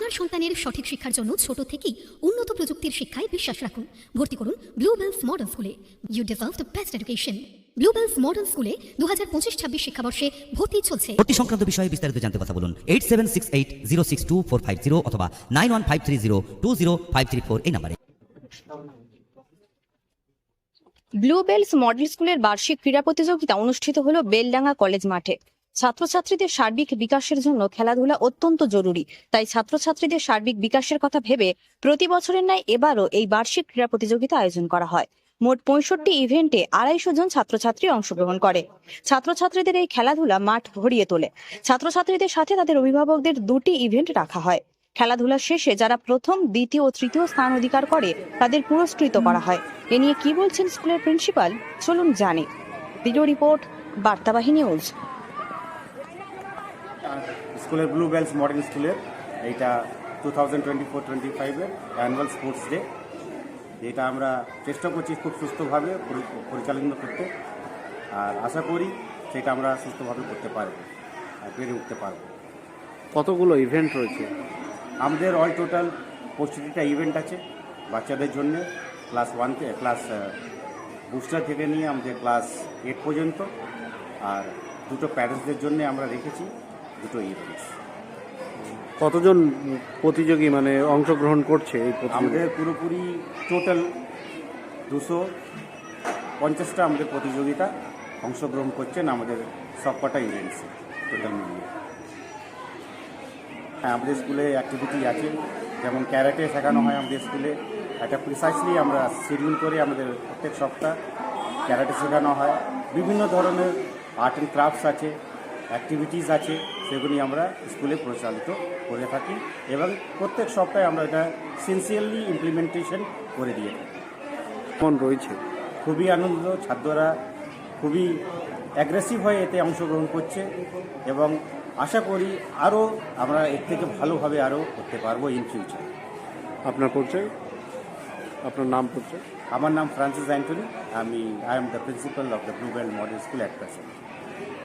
আপনার সন্তানের সঠিক শিক্ষার জন্য ছোট থেকেই উন্নত প্রযুক্তির শিক্ষায় বিশ্বাস রাখুন। ভর্তি করুন ব্লু বেলস মডার্ন স্কুলে you deserve the best education blue bells modern স্কুলে দু হাজার পঁচিশ ছাব্বিশ শিক্ষাবর্ষে ভর্তি চলছে। ভর্তি সংক্রান্ত বিষয়ে বিস্তারিত জানতে কথা বলুন। Eight seven six eight zero six two four five zero অথবা nine one five three zero two zero five three four এই নাম্বারে। ব্লু বেলস মডেল স্কুলের বার্ষিক ক্রীড়া প্রতিযোগিতা অনুষ্ঠিত হলো বেলডাঙ্গা কলেজ মাঠে। ছাত্রছাত্রীদের সার্বিক বিকাশের জন্য খেলাধুলা অত্যন্ত জরুরি। তাই ছাত্রছাত্রীদের সার্বিক বিকাশের কথা ভেবে প্রতি বছরের ন্যায় এবারও এই বার্ষিক ক্রীড়া প্রতিযোগিতা আয়োজন করা হয়। মোট পঁয়ষট্টি ইভেন্টে আড়াইশো জন ছাত্রছাত্রী অংশগ্রহণ করে। ছাত্রছাত্রীদের এই খেলাধুলা মাঠ ভরিয়ে তোলে। ছাত্রছাত্রীদের সাথে তাদের অভিভাবকদের দুটি ইভেন্ট রাখা হয়। খেলাধুলা শেষে যারা প্রথম, দ্বিতীয় ও তৃতীয় স্থান অধিকার করে, তাদের পুরস্কৃত করা হয়। এ নিয়ে কি বলছেন স্কুলের প্রিন্সিপাল? চলুন জানি। ভিডিও রিপোর্ট, বার্তাবাহী নিউজ। স্কুলের ব্লু বেলস মডেল স্কুলের এইটা two thousand twenty four twenty ফাইভের অ্যানুয়াল স্পোর্টস ডে যেটা আমরা চেষ্টা করছি খুব সুস্থভাবে পরি- পরিচালনা করতে। আর আশা করি সেটা আমরা সুস্থভাবে করতে পারব আর পেরে উঠতে পারব। কতগুলো ইভেন্ট রয়েছে? আমাদের অল টোটাল পঁচিশটা ইভেন্ট আছে বাচ্চাদের জন্য। ক্লাস ওয়ান থেকে ক্লাস বুস্টার থেকে নিয়ে আমাদের ক্লাস এইট পর্যন্ত। আর দুটো প্যারেন্টসদের জন্য আমরা রেখেছি। দুটো ইভেন্টস কতজন প্রতিযোগী মানে অংশগ্রহণ করছে এই আমাদের পুরোপুরি টোটাল দুশো পঞ্চাশটা আমাদের প্রতিযোগিতা অংশগ্রহণ করছেন আমাদের সবকটা ইভেন্টসে টোটাল মিলিয়ে হ্যাঁ আমাদের স্কুলে অ্যাক্টিভিটি আছে যেমন ক্যারাটে শেখানো হয় আমাদের স্কুলে। একটা প্রিসাইসলি আমরা শিডিউল করে আমাদের প্রত্যেক সপ্তাহ ক্যারাটে শেখানো হয়। বিভিন্ন ধরনের আর্ট অ্যান্ড ক্রাফটস আছে। অ্যাক্টিভিটিস আছে সেগুলি আমরা স্কুলে পরিচালিত করে থাকি এবং প্রত্যেক সপ্তাহে আমরা এটা সিনসিয়ারলি ইমপ্লিমেন্টেশন করে দিয়ে থাকি। কেমন রয়েছে? খুবই আনন্দ ছাত্ররা খুবই অ্যাগ্রেসিভ হয়ে এতে অংশগ্রহণ করছে এবং আশা করি আরও আমরা এর থেকে ভালোভাবে আরও করতে পারব ইন ফিউচার আপনার পরিচয়? আপনার নাম পরিচয়? আমার নাম ফ্রান্সিস অ্যান্টনি আমি I am the principal of the blue belt model school at present